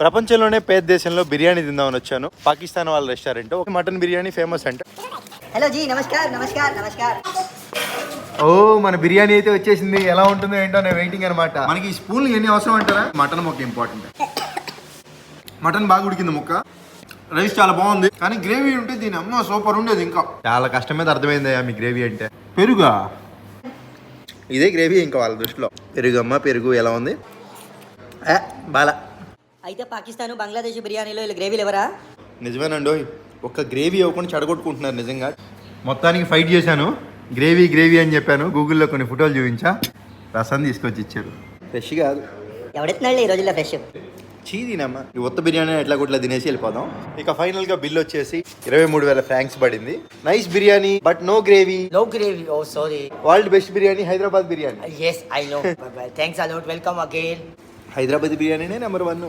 ప్రపంచంలోనే పేద దేశంలో బిర్యానీ తిందామని వచ్చాను. పాకిస్తాన్ వాళ్ళ రెస్టారెంట్. మటన్ బిర్యానీ ఫేమస్ అంట. హలో జీ నమస్కార్ నమస్కార్ నమస్కార్. ఓ మన బిర్యానీ అయితే వచ్చేసింది. ఎలా ఉంటుందో ఏంటో నేను వెయిటింగ్ అనమాట మనకి ఈ స్పూన్లు ఎన్ని అవసరం అంటారా? మటన్ మొక్క ఇంపార్టెంట్ మటన్ బాగా ఉడికింది ముక్క. రైస్ చాలా బాగుంది. కానీ గ్రేవీ ఉంటే దీని అమ్మ సూపర్ ఉండేది ఇంకా. చాలా కష్టమే అర్థమైంది మీ గ్రేవీ అంటే. పెరుగా? ఇదే గ్రేవీ ఇంకా వాళ్ళ దృష్టిలో. పెరుగు అమ్మ పెరుగు ఎలా ఉంది? బాలా. అయితే పాకిస్తాన్ బంగ్లాదేశ్ బిర్యానీలో వీళ్ళు గ్రేవీలు ఎవరా? నిజమేనండి ఒక్క గ్రేవీ ఇవ్వకుండా చెడగొట్టుకుంటున్నారు నిజంగా. మొత్తానికి ఫైట్ చేశాను. గ్రేవీ గ్రేవీ అని చెప్పాను. గూగుల్లో కొన్ని ఫోటోలు చూపించా. రసం తీసుకొచ్చి ఇచ్చారు. ఫ్రెష్ కాదు. ఎవడెత్తున్నాళ్ళు ఈ రోజుల్లో ఫ్రెష్ చీదీనమ్మా. ఈ ఉత్త బిర్యానీ ఎట్లా కొట్లా తినేసి వెళ్ళిపోదాం. ఇక ఫైనల్గా బిల్ వచ్చేసి ఇరవై మూడు వేల ఫ్రాంక్స్ పడింది. Nice biryani but no gravy No gravy. Oh, sorry. World best biryani Hyderabad biryani. Yes, I know. But, but thanks a lot. Welcome again. Hyderabad బిర్యానీనే number one